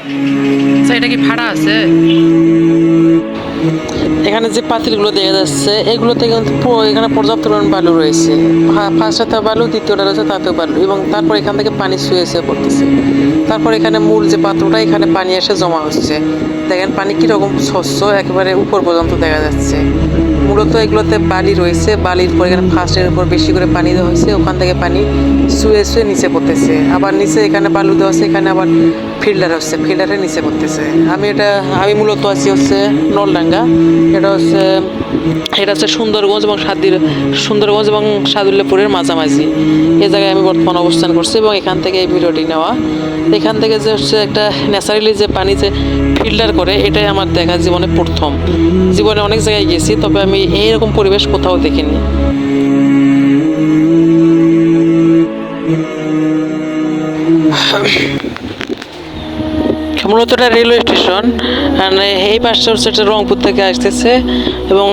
আচ্ছা, এটা কি ভাড়া আছে এখানে যে পাতিলগুলো দেখা যাচ্ছে এগুলোতে কিন্তু এখানে পর্যাপ্ত পরিমাণ বালু রয়েছে। ফার্স্টে বালু, দ্বিতীয়টা রয়েছে তাতেও বালু এবং তারপর এখান থেকে পানি শুয়ে শুয়ে পড়তেছে। তারপর এখানে মূল যে পাত্রটা, এখানে পানি এসে জমা হচ্ছে। দেখেন পানি কীরকম স্বচ্ছ, একেবারে উপর পর্যন্ত দেখা যাচ্ছে। মূলত এগুলোতে বালি রয়েছে, বালির পর এখানে ফার্স্টের উপর বেশি করে পানি দেওয়া হয়েছে, ওখান থেকে পানি শুয়ে শুয়ে নিচে পড়তেছে। আবার নিচে এখানে বালু দেওয়া হচ্ছে এখানে আবার ফিল্টার হচ্ছে, ফিল্টারের নিচে পড়তেছে। আমি এটা, আমি মূলত আছি হচ্ছে নলডাঙ্গা। এটা হচ্ছে এটা হচ্ছে সুন্দরগঞ্জ এবং সাদির সুন্দরগঞ্জ এবং সাদুল্লাপুরের মাঝামাঝি। এ জায়গায় আমি বর্তমান অবস্থান করছি এবং এখান থেকে এই ভিডিওটি নেওয়া। এখান থেকে যে হচ্ছে একটা ন্যাচারালি যে পানি যে ফিল্টার করে, এটাই আমার দেখা জীবনে প্রথম। জীবনে অনেক জায়গায় গেছি, তবে আমি এইরকম পরিবেশ কোথাও দেখিনি। মূলত এটা রেলওয়ে স্টেশন আর এই পাশটা হচ্ছে এটা রংপুর থেকে আসতেছে এবং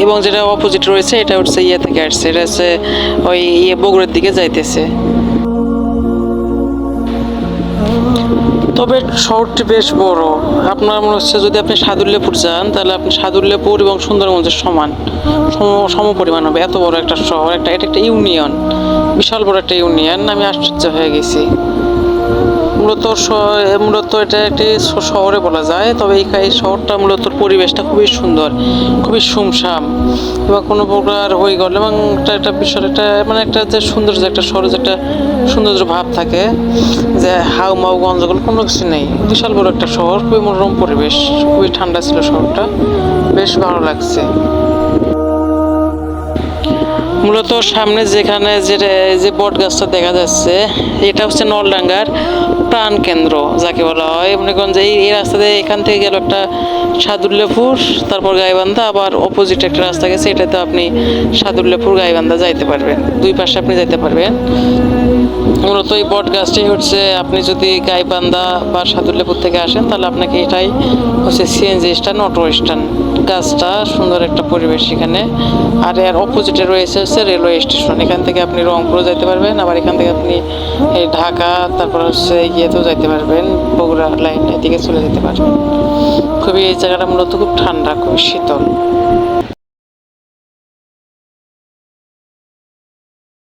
এবং যেটা অপোজিট রয়েছে, এটা হচ্ছে ইয়ে থেকে আসছে, এটা হচ্ছে ওই ইয়ে বগুড়ার দিকে যাইতেছে। তবে শহরটি বেশ বড়। আপনার মনে হচ্ছে যদি আপনি সাদুল্যপুর যান, তাহলে আপনি সাদুল্যপুর এবং সুন্দরগঞ্জের সমান। সম সম পরিমাণ হবে। এত বড় একটা শহর, একটা, এটা একটা ইউনিয়ন। বিশাল বড় একটা ইউনিয়ন। আমি আশ্চর্য হয়ে গেছি। মূলত মূলত এটা একটি শহরে বলা যায়। তবে এই শহরটা মূলত পরিবেশটা খুবই সুন্দর, খুবই সুমসাম এবং কোনো প্রকার হয়ে গেল এবং একটা একটা বিশাল একটা মানে একটা যে সৌন্দর্য, একটা শহরে যে একটা সৌন্দর্য ভাব থাকে যে হাউ মাউ গঞ্জগুলো কোনো কিছু নেই। বিশাল বড় একটা শহর, খুবই মনোরম পরিবেশ, খুবই ঠান্ডা ছিল শহরটা, বেশ ভালো লাগছে। মূলত সামনে যেখানে যে যে বট গাছটা দেখা যাচ্ছে, এটা হচ্ছে নলডাঙ্গার প্রাণ কেন্দ্র যাকে বলা হয়। মনে করেন যে এই এই রাস্তা দিয়ে এখান থেকে গেল একটা সাদুল্লাপুর, তারপর গাইবান্ধা, আবার অপোজিট একটা রাস্তা গেছে, এটাতে আপনি সাদুল্লাপুর, গাইবান্ধা যাইতে পারবেন। দুই পাশে আপনি যাইতে পারবেন। মূলত এই বট গাছটি হচ্ছে আপনি যদি গাইবান্ধা বা সাদুল্লাপুর থেকে আসেন, তাহলে আপনাকে এটাই হচ্ছে সিএনজি স্ট্যান্ড, অটো স্ট্যান্ড। গাছটা সুন্দর একটা পরিবেশ এখানে। আর এর অপোজিটে রয়েছে হচ্ছে রেলওয়ে স্টেশন এখান থেকে আপনি রংপুরও যেতে পারবেন, আবার এখান থেকে আপনি ঢাকা, তারপর হচ্ছে ইয়েতেও যেতে পারবেন, বগুড়া। লাইন এদিকে চলে যেতে পারবেন খুবই এই জায়গাটা মূলত খুব ঠান্ডা খুব শীতল।